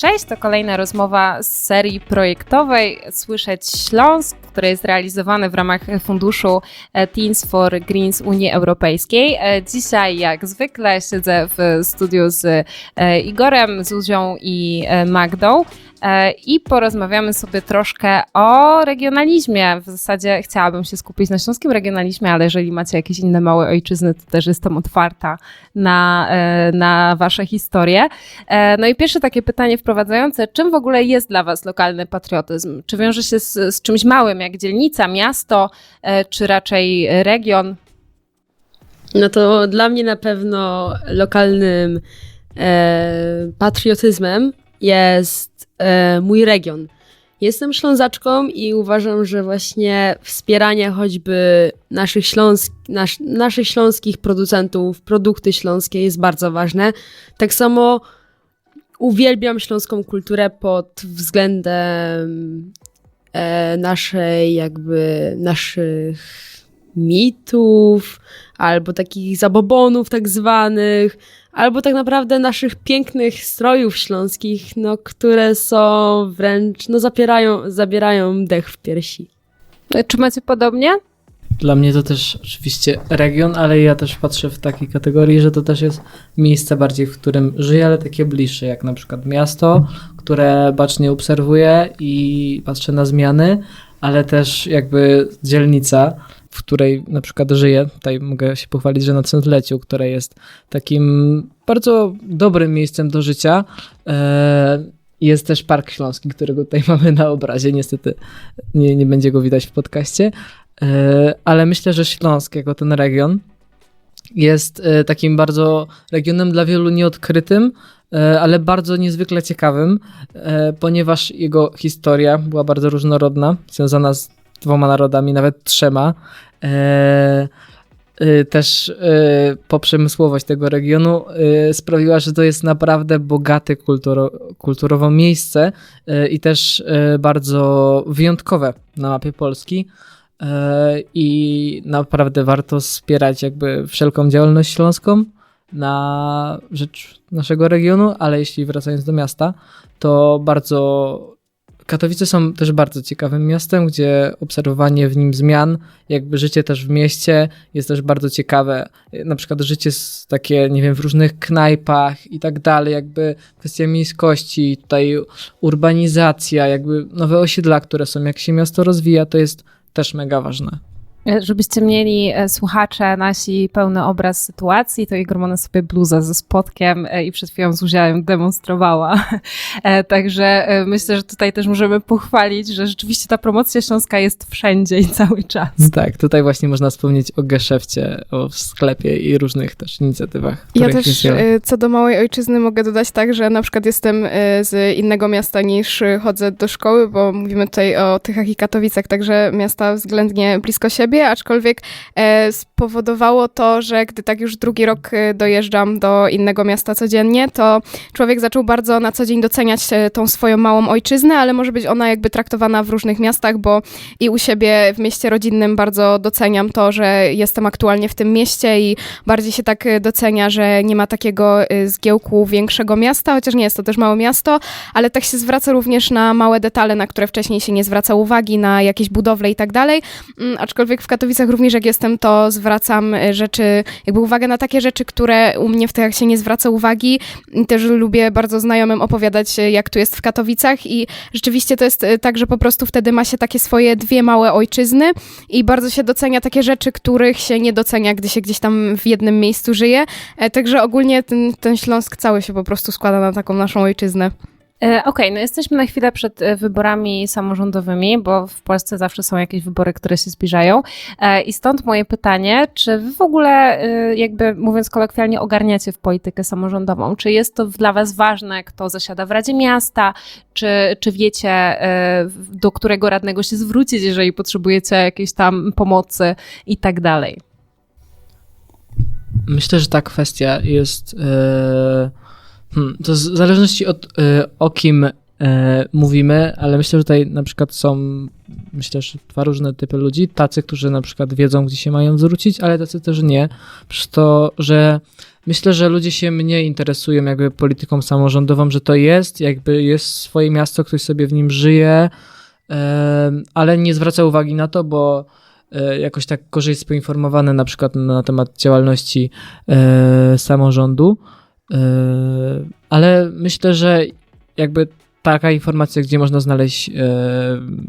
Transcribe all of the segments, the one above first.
Cześć, to kolejna rozmowa z serii projektowej Słyszeć Śląsk, które jest realizowane w ramach funduszu e, Teens for Greens Unii Europejskiej. E, dzisiaj, jak zwykle, siedzę w studiu z e, Igorem, Zuzią i Magdą i porozmawiamy sobie troszkę o regionalizmie. W zasadzie chciałabym się skupić na śląskim regionalizmie, ale jeżeli macie jakieś inne małe ojczyzny, to też jestem otwarta na, na wasze historie. No i pierwsze takie pytanie wprowadzające, czym w ogóle jest dla was lokalny patriotyzm? Czy wiąże się z, z czymś małym, jak dzielnica, miasto, e, czy raczej region? No to dla mnie na pewno lokalnym e, patriotyzmem jest e, mój region. Jestem ślązaczką i uważam, że właśnie wspieranie choćby naszych, śląsk, nasz, naszych śląskich producentów, produkty śląskie jest bardzo ważne. Tak samo uwielbiam śląską kulturę pod względem e, naszej, jakby naszych mitów, albo takich zabobonów tak zwanych, albo tak naprawdę naszych pięknych strojów śląskich, no, które są wręcz, no zapierają, zabierają dech w piersi. Czy macie podobnie? Dla mnie to też oczywiście region, ale ja też patrzę w takiej kategorii, że to też jest miejsce bardziej, w którym żyję, ale takie bliższe, jak na przykład miasto, które bacznie obserwuję i patrzę na zmiany, ale też jakby dzielnica, w której na przykład żyję. Tutaj mogę się pochwalić, że na Centleciu, które jest takim bardzo dobrym miejscem do życia. E, jest też Park Śląski, którego tutaj mamy na obrazie. Niestety nie, nie będzie go widać w podcaście, E, ale myślę, że Śląsk jako ten region jest e, takim bardzo regionem dla wielu nieodkrytym, ale bardzo niezwykle ciekawym, ponieważ jego historia była bardzo różnorodna, związana z dwoma narodami, nawet trzema. Też poprzemysłowość tego regionu sprawiła, że to jest naprawdę bogate kulturo, kulturowo miejsce i też bardzo wyjątkowe na mapie Polski. E, i naprawdę warto wspierać jakby wszelką działalność śląską na rzecz naszego regionu, ale jeśli wracając do miasta, to bardzo Katowice są też bardzo ciekawym miastem, gdzie obserwowanie w nim zmian, jakby życie też w mieście jest też bardzo ciekawe. Na przykład życie takie, nie wiem, w różnych knajpach i tak dalej, jakby kwestia miejskości, tutaj urbanizacja, jakby nowe osiedla, które są, jak się miasto rozwija, to jest też mega ważne. E, żebyście mieli e, słuchacze nasi pełny obraz sytuacji, to Igor ma sobie bluzę ze spotkiem e, i przed chwilą z udziałem demonstrowała. Także myślę, że tutaj też możemy pochwalić, że rzeczywiście ta promocja śląska jest wszędzie i cały czas. Tak, tutaj właśnie można wspomnieć o geszefcie, o sklepie i różnych też inicjatywach. Ja też co do małej ojczyzny mogę dodać tak, że na przykład jestem z innego miasta niż chodzę do szkoły, bo mówimy tutaj o Tychach i Katowicach, także miasta względnie blisko siebie siebie, aczkolwiek e, spowodowało to, że gdy tak już drugi rok e, dojeżdżam do innego miasta codziennie, to człowiek zaczął bardzo na co dzień doceniać e, tą swoją małą ojczyznę, ale może być ona jakby traktowana w różnych miastach, bo i u siebie w mieście rodzinnym bardzo doceniam to, że jestem aktualnie w tym mieście i bardziej się tak docenia, że nie ma takiego zgiełku większego miasta, chociaż nie jest to też małe miasto, ale tak się zwraca również na małe detale, na które wcześniej się nie zwraca uwagi, na jakieś budowle i tak dalej, mm, aczkolwiek w Katowicach również jak jestem, to zwracam e, rzeczy, jakby uwagę na takie rzeczy, które u mnie w tych się nie zwraca uwagi. Też lubię bardzo znajomym opowiadać, e, jak tu jest w Katowicach i rzeczywiście to jest e, tak, że po prostu wtedy ma się takie swoje dwie małe ojczyzny i bardzo się docenia takie rzeczy, których się nie docenia, gdy się gdzieś tam w jednym miejscu żyje. Także ogólnie ten, ten Śląsk cały się po prostu składa na taką naszą ojczyznę. E, okej, okay, no jesteśmy na chwilę przed e, wyborami samorządowymi, bo w Polsce zawsze są jakieś wybory, które się zbliżają. E, I stąd moje pytanie, czy wy w ogóle, jakby mówiąc kolokwialnie, ogarniacie w politykę samorządową? Czy jest to dla was ważne, kto zasiada w Radzie Miasta? Czy, czy wiecie, do którego radnego się zwrócić, jeżeli potrzebujecie jakiejś tam pomocy i tak dalej? Myślę, że ta kwestia jest. Yy Hmm, to w zależności od y, o kim y, mówimy, ale myślę, że tutaj na przykład są myślę, że dwa różne typy ludzi. Tacy, którzy na przykład wiedzą, gdzie się mają zwrócić, ale tacy też nie. Przez to, że Myślę, że ludzie się mniej interesują jakby polityką samorządową, że to jest, jakby jest swoje miasto, ktoś sobie w nim żyje, ale nie zwraca uwagi na to, bo e, jakoś tak gorzej jest na przykład na temat działalności e, samorządu. E, ale myślę, że jakby taka informacja, gdzie można znaleźć e,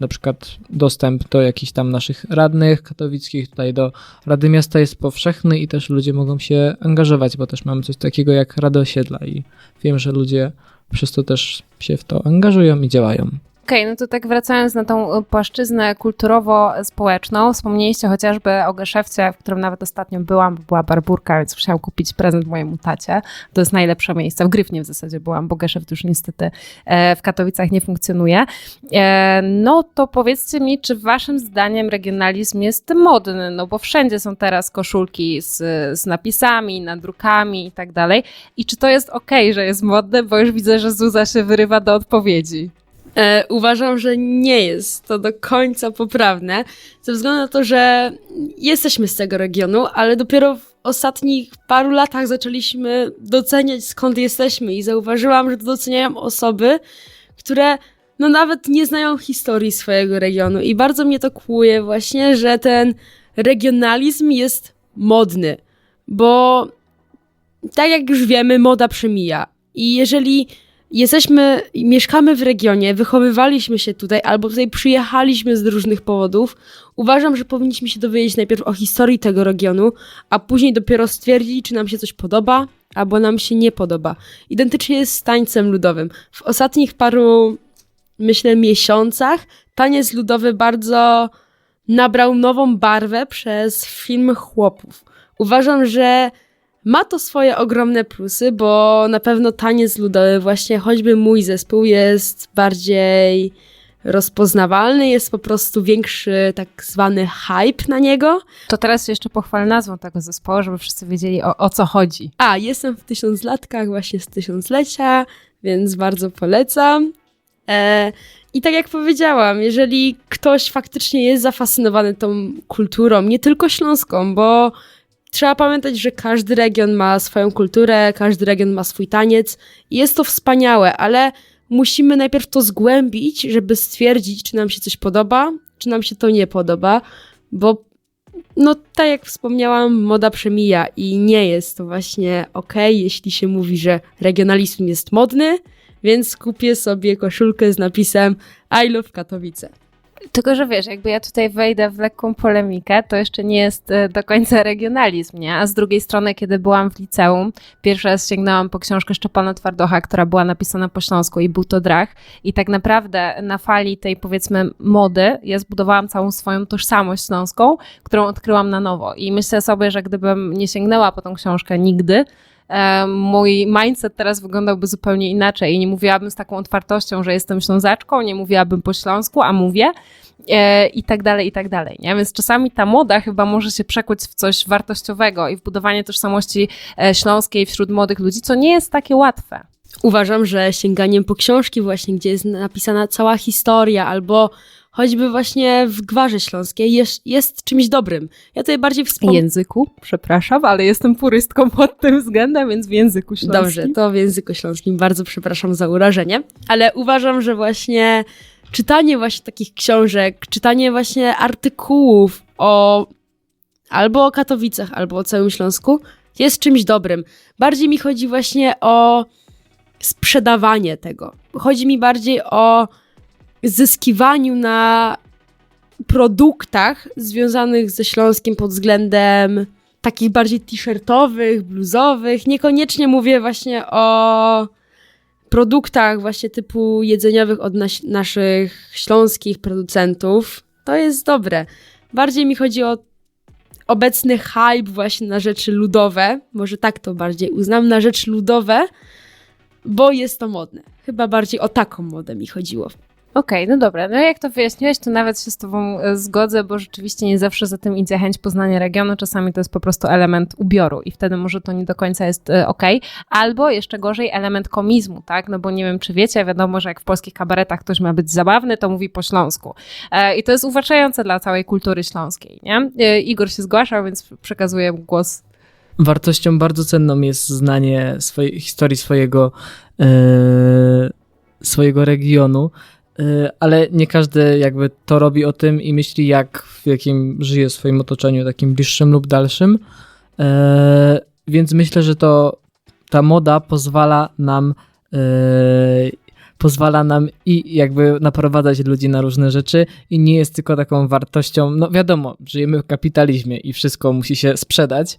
na przykład dostęp do jakichś tam naszych radnych katowickich, tutaj do Rady Miasta jest powszechny i też ludzie mogą się angażować, bo też mamy coś takiego jak Rada Osiedla i wiem, że ludzie przez to też się w to angażują i działają. Okej, no to tak wracając na tą y, płaszczyznę kulturowo-społeczną, wspomnieliście chociażby o Geszewcie, w którym nawet ostatnio byłam, była barburka, więc musiałam kupić prezent mojemu tacie. To jest najlepsze miejsce. W Gryfnie w zasadzie byłam, bo Geszew już niestety e, w Katowicach nie funkcjonuje. E, No to powiedzcie mi, czy waszym zdaniem regionalizm jest modny? No bo wszędzie są teraz koszulki z, z napisami, nadrukami i tak dalej. I czy to jest okej, że jest modne? Bo już widzę, że Zuza się wyrywa do odpowiedzi. E, uważam, że nie jest to do końca poprawne, ze względu na to, że jesteśmy z tego regionu, ale dopiero w ostatnich paru latach zaczęliśmy doceniać skąd jesteśmy i zauważyłam, że to doceniają osoby, które no nawet nie znają historii swojego regionu. I bardzo mnie to kłuje właśnie, że ten regionalizm jest modny, bo tak jak już wiemy, moda przemija. I jeżeli jesteśmy, mieszkamy w regionie, wychowywaliśmy się tutaj, albo tutaj przyjechaliśmy z różnych powodów, uważam, że powinniśmy się dowiedzieć najpierw o historii tego regionu, a później dopiero stwierdzić, czy nam się coś podoba, albo nam się nie podoba. Identycznie jest z tańcem ludowym. W ostatnich paru, myślę, miesiącach taniec ludowy bardzo nabrał nową barwę przez film chłopów. Uważam, że ma to swoje ogromne plusy, bo na pewno taniec ludowy, właśnie choćby mój zespół, jest bardziej rozpoznawalny, jest po prostu większy tak zwany hype na niego. To teraz jeszcze pochwal nazwą tego zespołu, żeby wszyscy wiedzieli o, o co chodzi. A, jestem w tysiąclatkach właśnie z tysiąclecia, więc bardzo polecam. E, I tak jak powiedziałam, jeżeli ktoś faktycznie jest zafascynowany tą kulturą, nie tylko śląską, bo trzeba pamiętać, że każdy region ma swoją kulturę, każdy region ma swój taniec i jest to wspaniałe, ale musimy najpierw to zgłębić, żeby stwierdzić, czy nam się coś podoba, czy nam się to nie podoba, bo no tak jak wspomniałam, moda przemija i nie jest to właśnie okej, jeśli się mówi, że regionalizm jest modny, więc kupię sobie koszulkę z napisem I love Katowice. Tylko, że wiesz, jakby ja tutaj wejdę w lekką polemikę, to jeszcze nie jest e, do końca regionalizm, nie? A z drugiej strony, kiedy byłam w liceum, pierwszy raz sięgnęłam po książkę Szczepana Twardocha, która była napisana po śląsku i był to drach. I tak naprawdę na fali tej, powiedzmy, mody, ja zbudowałam całą swoją tożsamość śląską, którą odkryłam na nowo. I myślę sobie, że gdybym nie sięgnęła po tą książkę nigdy, mój mindset teraz wyglądałby zupełnie inaczej i nie mówiłabym z taką otwartością, że jestem ślązaczką, nie mówiłabym po śląsku, a mówię e, i tak dalej, i tak dalej, nie? Więc czasami ta moda chyba może się przekuć w coś wartościowego i w budowanie tożsamości e, śląskiej wśród młodych ludzi, co nie jest takie łatwe. Uważam, że sięganiem po książki właśnie, gdzie jest napisana cała historia, albo choćby właśnie w Gwarze Śląskiej jest, jest czymś dobrym. Ja tutaj bardziej wspomnę... Języku, przepraszam, ale jestem purystką pod tym względem, więc w języku śląskim. Dobrze, to w języku śląskim. Bardzo przepraszam za urażenie, ale uważam, że właśnie czytanie właśnie takich książek, czytanie właśnie artykułów o albo o Katowicach, albo o całym Śląsku jest czymś dobrym. Bardziej mi chodzi właśnie o sprzedawanie tego. Chodzi mi bardziej o zyskiwaniu na produktach związanych ze Śląskiem pod względem takich bardziej t-shirtowych, bluzowych. Niekoniecznie mówię właśnie o produktach właśnie typu jedzeniowych od nas naszych śląskich producentów. To jest dobre. Bardziej mi chodzi o obecny hype właśnie na rzeczy ludowe. Może tak to bardziej uznam, na rzeczy ludowe, bo jest to modne. Chyba bardziej o taką modę mi chodziło. Okej, no dobra. No jak to wyjaśniłeś, to nawet się z tobą e, zgodzę, bo rzeczywiście nie zawsze za tym idzie chęć poznania regionu. Czasami to jest po prostu element ubioru i wtedy może to nie do końca jest e, okej. Albo jeszcze gorzej element komizmu, tak? No bo nie wiem, czy wiecie, wiadomo, że jak w polskich kabaretach ktoś ma być zabawny, to mówi po śląsku. E, I to jest uwłaczające dla całej kultury śląskiej, nie? Igor się zgłaszał, więc przekazuję głos. wartością bardzo cenną jest znanie swojej historii swojego, swojego regionu, ale nie każdy jakby to robi o tym i myśli, jak w jakim żyje swoim otoczeniu, takim bliższym lub dalszym. E, więc myślę, że to ta moda pozwala nam e, pozwala nam i jakby naprowadzać ludzi na różne rzeczy i nie jest tylko taką wartością, no wiadomo, żyjemy w kapitalizmie i wszystko musi się sprzedać,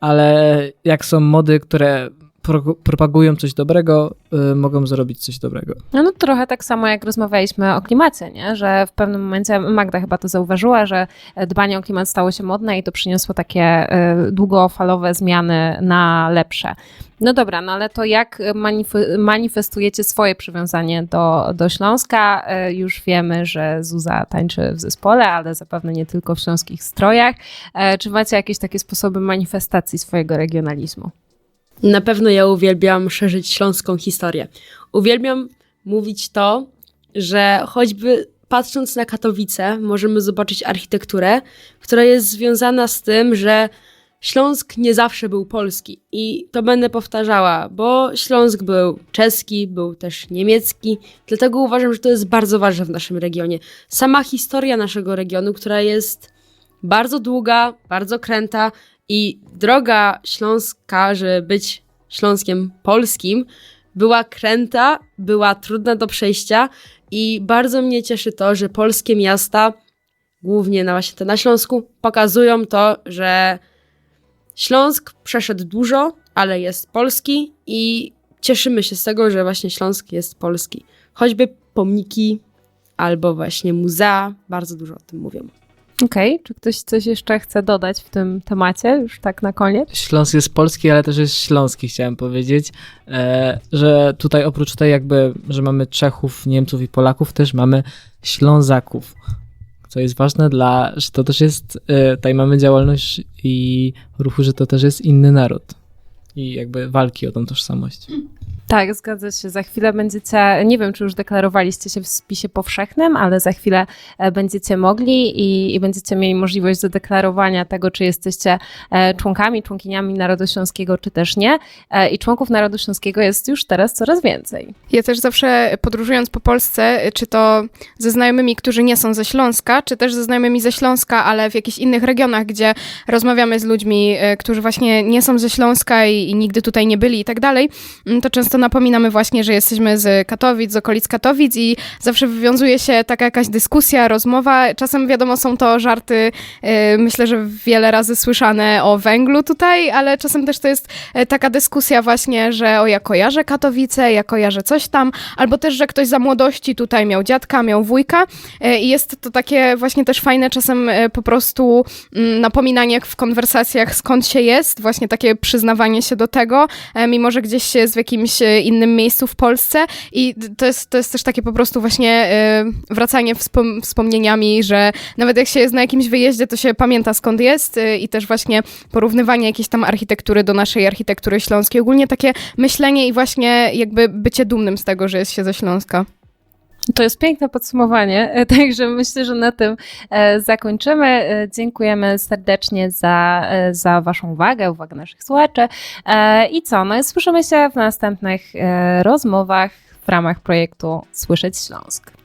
ale jak są mody, które pro, propagują coś dobrego, y, mogą zrobić coś dobrego. No, no trochę tak samo jak rozmawialiśmy o klimacie, nie? że w pewnym momencie Magda chyba to zauważyła, że dbanie o klimat stało się modne i to przyniosło takie y, długofalowe zmiany na lepsze. No dobra, no ale to jak manif- manifestujecie swoje przywiązanie do, do Śląska? Y, Już wiemy, że Zuza tańczy w zespole, ale zapewne nie tylko w śląskich strojach. E, Czy macie jakieś takie sposoby manifestacji swojego regionalizmu? Na pewno ja uwielbiam szerzyć śląską historię. Uwielbiam mówić to, że choćby patrząc na Katowice, możemy zobaczyć architekturę, która jest związana z tym, że Śląsk nie zawsze był polski. I to będę powtarzała, bo Śląsk był czeski, był też niemiecki, dlatego uważam, że to jest bardzo ważne w naszym regionie. Sama historia naszego regionu, która jest bardzo długa, bardzo kręta i droga śląska, żeby być Śląskiem polskim, była kręta, była trudna do przejścia i bardzo mnie cieszy to, że polskie miasta, głównie na właśnie te na Śląsku, pokazują to, że Śląsk przeszedł dużo, ale jest polski i cieszymy się z tego, że właśnie Śląsk jest polski. Choćby pomniki albo właśnie muzea, bardzo dużo o tym mówią. Okej, czy ktoś coś jeszcze chce dodać w tym temacie, już tak na koniec? Śląsk jest polski, ale też jest śląski, chciałem powiedzieć, e, że tutaj oprócz tej jakby, że mamy Czechów, Niemców i Polaków, też mamy Ślązaków, co jest ważne dla, że to też jest, e, tutaj mamy działalność i ruchu, że to też jest inny naród i jakby walki o tą tożsamość. Tak, zgadza się. Za chwilę będziecie, nie wiem, czy już deklarowaliście się w spisie powszechnym, ale za chwilę e, będziecie mogli i, i będziecie mieli możliwość zadeklarowania tego, czy jesteście e, członkami, członkiniami Narodu Śląskiego, czy też nie. E, I członków Narodu Śląskiego jest już teraz coraz więcej. Ja też zawsze podróżując po Polsce, czy to ze znajomymi, którzy nie są ze Śląska, czy też ze znajomymi ze Śląska, ale w jakichś innych regionach, gdzie rozmawiamy z ludźmi, którzy właśnie nie są ze Śląska i, i nigdy tutaj nie byli i tak dalej, mm, to często napominamy właśnie, że jesteśmy z Katowic, z okolic Katowic i zawsze wywiązuje się taka jakaś dyskusja, rozmowa. Czasem wiadomo, są to żarty, e, myślę, że wiele razy słyszane o węglu tutaj, ale czasem też to jest e, taka dyskusja właśnie, że o ja kojarzę Katowice, ja kojarzę coś tam, albo też, że ktoś za młodości tutaj miał dziadka, miał wujka e, i jest to takie właśnie też fajne czasem po prostu mm, napominanie w konwersacjach skąd się jest, właśnie takie przyznawanie się do tego, mimo że gdzieś się w jakimś innym miejscu w Polsce i to jest, to jest też takie po prostu właśnie e, wracanie wspom- wspomnieniami, że nawet jak się jest na jakimś wyjeździe, to się pamięta skąd jest e, i też właśnie porównywanie jakiejś tam architektury do naszej architektury śląskiej. Ogólnie takie myślenie i właśnie jakby bycie dumnym z tego, że jest się ze Śląska. To jest piękne podsumowanie, e, także myślę, że na tym e, zakończymy. E, Dziękujemy serdecznie za, za Waszą uwagę, uwagę naszych słuchaczy. I co? No, słyszymy się w następnych rozmowach w ramach projektu Słyszeć Śląsk.